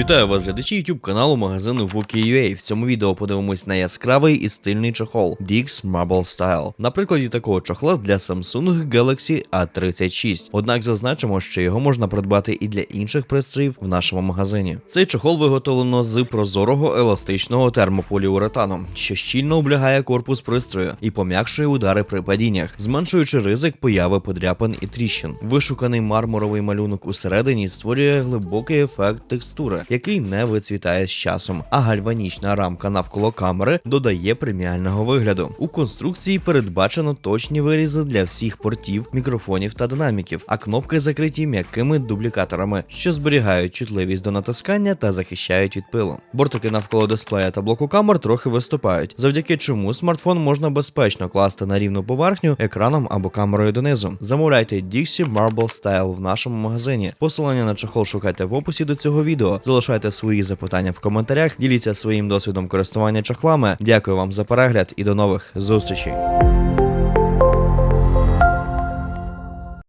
Вітаю вас, глядачі YouTube каналу магазину Wookie.ua. В цьому відео подивимось на яскравий і стильний чохол Dix Marble Style. На прикладі такого чохла для Samsung Galaxy A36. Однак зазначимо, що його можна придбати і для інших пристроїв в нашому магазині. Цей чохол виготовлено з прозорого еластичного термополіуретану, що щільно облягає корпус пристрою і пом'якшує удари при падіннях, зменшуючи ризик появи подряпин і тріщин. Вишуканий мармуровий малюнок усередині створює глибокий ефект текстури, який не вицвітає з часом. А гальванічна рамка навколо камери додає преміального вигляду. У конструкції передбачено точні вирізи для всіх портів, мікрофонів та динаміків, а кнопки закриті м'якими дублікаторами, що зберігають чутливість до натискання та захищають від пилу. Бортики навколо дисплея та блоку камер трохи виступають, завдяки чому смартфон можна безпечно класти на рівну поверхню екраном або камерою донизу. Замовляйте Dixie Marble Style в нашому магазині. Посилання на чохол шукайте в описі до цього відео. Залишайте свої запитання в коментарях, діліться своїм досвідом користування чохлами. Дякую вам за перегляд і до нових зустрічей.